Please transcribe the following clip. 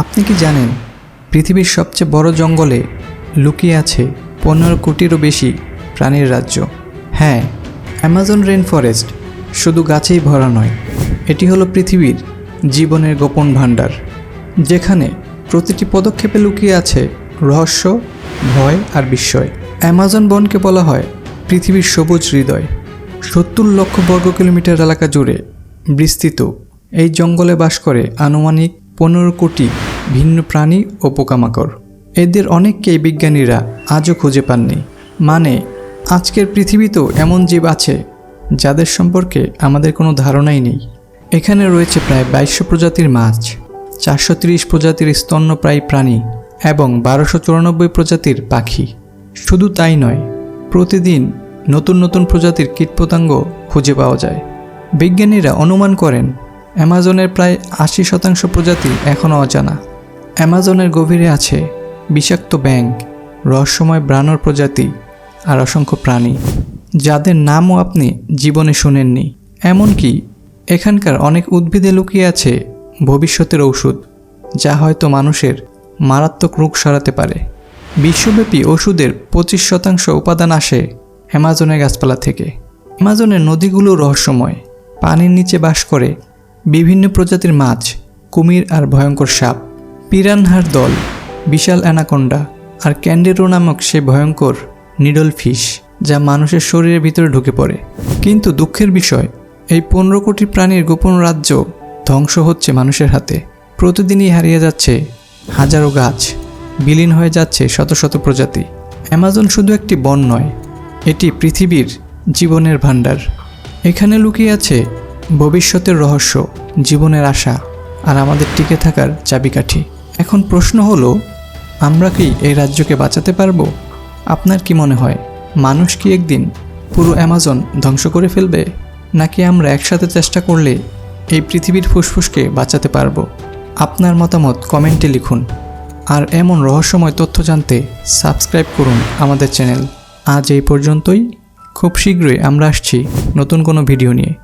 আপনি কি জানেন, পৃথিবীর সবচেয়ে বড় জঙ্গলে লুকিয়ে আছে পনেরো কোটিরও বেশি প্রাণীর রাজ্য। হ্যাঁ অ্যামাজন রেন ফরেস্ট শুধু গাছেই ভরা নয়, এটি হলো পৃথিবীর জীবনের গোপন ভাণ্ডার, যেখানে প্রতিটি পদক্ষেপে লুকিয়ে আছে রহস্য, ভয় আর বিস্ময়। অ্যামাজন বনকে বলা হয় পৃথিবীর সবুজ হৃদয়। সত্তর লক্ষ বর্গ কিলোমিটার এলাকা জুড়ে বিস্তৃত। এই জঙ্গলে বাস করে আনুমানিক পনেরো কোটি ভিন্ন প্রাণী ও পোকামাকড়। এদের অনেককেই বিজ্ঞানীরা আজও খুঁজে পাননি। মানে আজকের পৃথিবীতেও এমন জীব আছে, যাদের সম্পর্কে আমাদের কোনো ধারণাই নেই। এখানে রয়েছে প্রায় বাইশশো প্রজাতির মাছ, চারশো তিরিশ প্রজাতির স্তন্যপ্রায়ী প্রাণী এবং বারোশো চুরানব্বই প্রজাতির পাখি। শুধু তাই নয়, প্রতিদিন নতুন নতুন প্রজাতির কীটপতঙ্গ খুঁজে পাওয়া যায়। বিজ্ঞানীরা অনুমান করেন অ্যামাজনের প্রায় আশি শতাংশ প্রজাতি এখনও অজানা। অ্যামাজনের গভীরে আছে বিষাক্ত ব্যাঙ, রহস্যময় ব্রাণর প্রজাতি আর অসংখ্য প্রাণী, যাদের নামও আপনি জীবনে শুনেননি। এমনকি এখানকার অনেক উদ্ভিদে লুকিয়ে আছে ভবিষ্যতের ঔষধ, যা হয়তো মানুষের মারাত্মক রোগ সরাতে পারে। বিশ্বব্যাপী ওষুধের পঁচিশ শতাংশ উপাদান আসে অ্যামাজনের গাছপালা থেকে। অ্যামাজনের নদীগুলো রহস্যময়, পানির নিচে বাস করে বিভিন্ন প্রজাতির মাছ, কুমির আর ভয়ঙ্কর সাপ, পিরানহার দল, বিশাল অ্যানাকোন্ডা আর ক্যান্ডেরো নামক সে ভয়ঙ্কর নিডল ফিশ যা মানুষের শরীরের ভিতরে ঢুকে পড়ে। কিন্তু দুঃখের বিষয়, এই পনেরো কোটি প্রাণীর গোপন রাজ্য ধ্বংস হচ্ছে মানুষের হাতে। প্রতিদিনই হারিয়ে যাচ্ছে হাজারো গাছ, বিলীন হয়ে যাচ্ছে শত শত প্রজাতি। অ্যামাজন শুধু একটি বন নয়, এটি পৃথিবীর জীবনের ভাণ্ডার। এখানে লুকিয়ে আছে ভবিষ্যতের রহস্য, জীবনের আশা আর আমাদের টিকে থাকার চাবিকাঠি। এখন প্রশ্ন হলো, আমরা কি এই রাজ্যকে বাঁচাতে পারব? আপনার কি মনে হয়, মানুষ কি একদিন পুরো অ্যামাজন ধ্বংস করে ফেলবে? নাকি আমরা একসাথে চেষ্টা করলে এই পৃথিবীর ফুসফুসকে বাঁচাতে পারব? আপনার মতামত কমেন্টে লিখুন। আর এমন রহস্যময় তথ্য জানতে সাবস্ক্রাইব করুন আমাদের চ্যানেল। আজ এই পর্যন্তই। খুব শীঘ্রই আমরা আসছি নতুন কোনো ভিডিও নিয়ে।